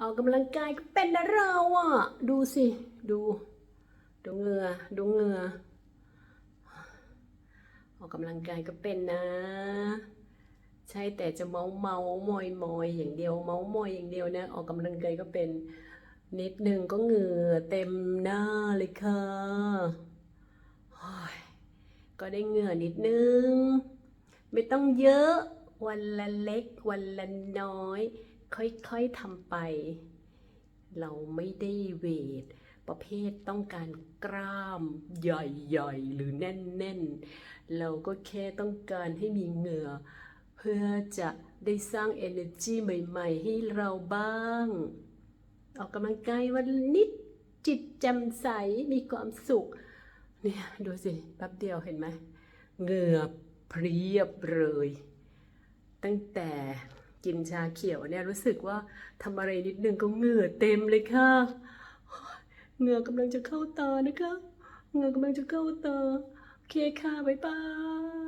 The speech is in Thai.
ออกกำลังกายก็เป็นนะเราอะ ดูสิ ดู ดูเหงื่อดูเหงื่อออกกำลังกายก็เป็นนะ ใช่แต่จะเมาเมามอยมอยอย่างเดียว เมามอยอย่างเดียวนะ ออกกำลังกายก็เป็น นิดหนึ่งก็เหงื่อเต็มหน้าเลยค่ะโอ้ยก็ได้เหงื่อนิดนึง ไม่ต้องเยอะวันละเล็กวันละน้อย ค่อยๆทำไป เราไม่ได้เวท ประเภทต้องการกล้ามใหญ่ๆ หรือแน่นๆ เราก็แค่ต้องการให้มีเหงื่อ เพื่อจะได้สร้าง energy ใหม่ๆ ให้เราบ้าง ออกกำลังกายวันนิดจิตแจ่มใสมีความสุข เนี่ยดูสิแป๊บเดียวเห็นไหมเหงื่อเพรียบเลย ตั้งแต่ กินชาเขียวเนี่ยรู้สึกว่าทำอะไรนิดนึงก็เหงื่อเต็มเลยค่ะเหงื่อกำลังจะเข้าตานะคะเหงื่อกำลังจะเข้าตาโอเคค่ะบ๊ายบาย